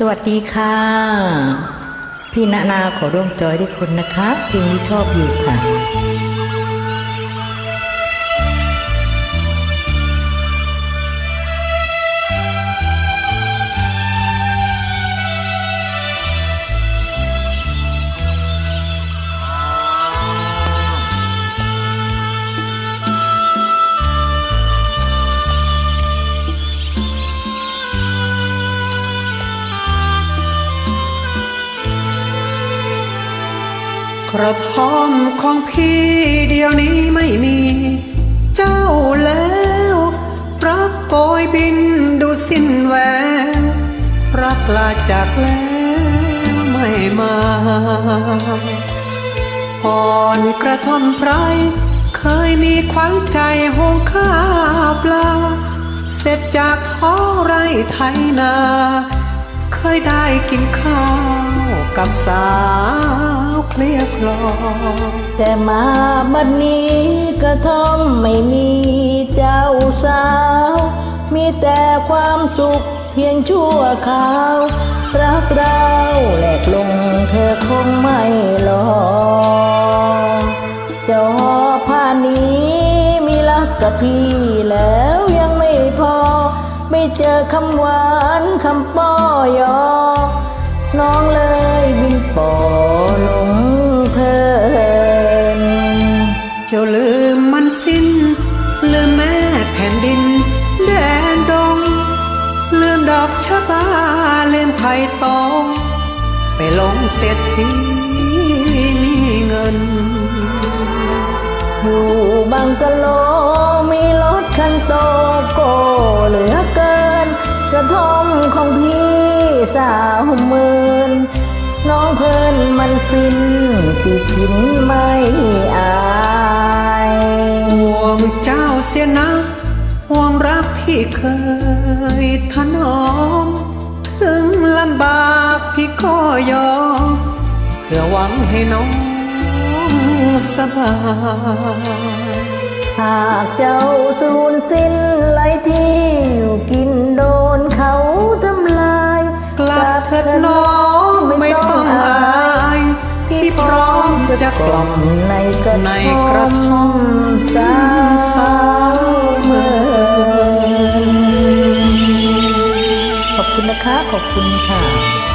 สวัสดีค่ะ พี่ณนาขอร่วมจอยด้วยคนนะคะเพลงที่ชอบอยู่ค่ะ กระท่อมของพี่เดียวนี้ไม่มี เจ้าแล้วรักโกยบินดูสิ้นแววรักลาจากแล้วไม่มาก่อนกระท่อมไพรเคยมีขวัญใจหงข้าปลา เสร็จจากท้องไร่ไถนา เคยได้กินข้าว กับสาวเคลียร์คลอแต่มาบัดนี้กระท่อมไม่มีเจ้าสาว มีแต่ความสุขเพียงชั่วคราวรักเราแหลกลงเธอคงไม่รอเจ้าหอผ้านี้มีรักกับพี่แล้วยังไม่พอ ไม่เจอคำหวานคำป้อยอน้องเลย ป่อลงเพลินเจ้าลืมมันสิ้น ลืมแม่แผ่นดิน แดนดง ลืมดอกชะบาลืมไผ่ตองไปลงเศรษฐีมีเงิน อยู่บางกะโลมีรถคันโตโกเหลือเกินกระท่อมของพี่สาวหมื่น น้องเพิ่นมันสิ้นที่พินไม่อายห่วงเจ้าเสียนะห่วงรักที่เคยถนอม ถึงลำบากพี่ก็ยอมเพื่อหวังให้น้องสบาย หากเจ้าสูญสิ้นไรที่ พี่พร้อมจะกล่อมในกระในท่กระท่อมสาวเมืองขอบคุณนะคะ ขอบคุณค่ะ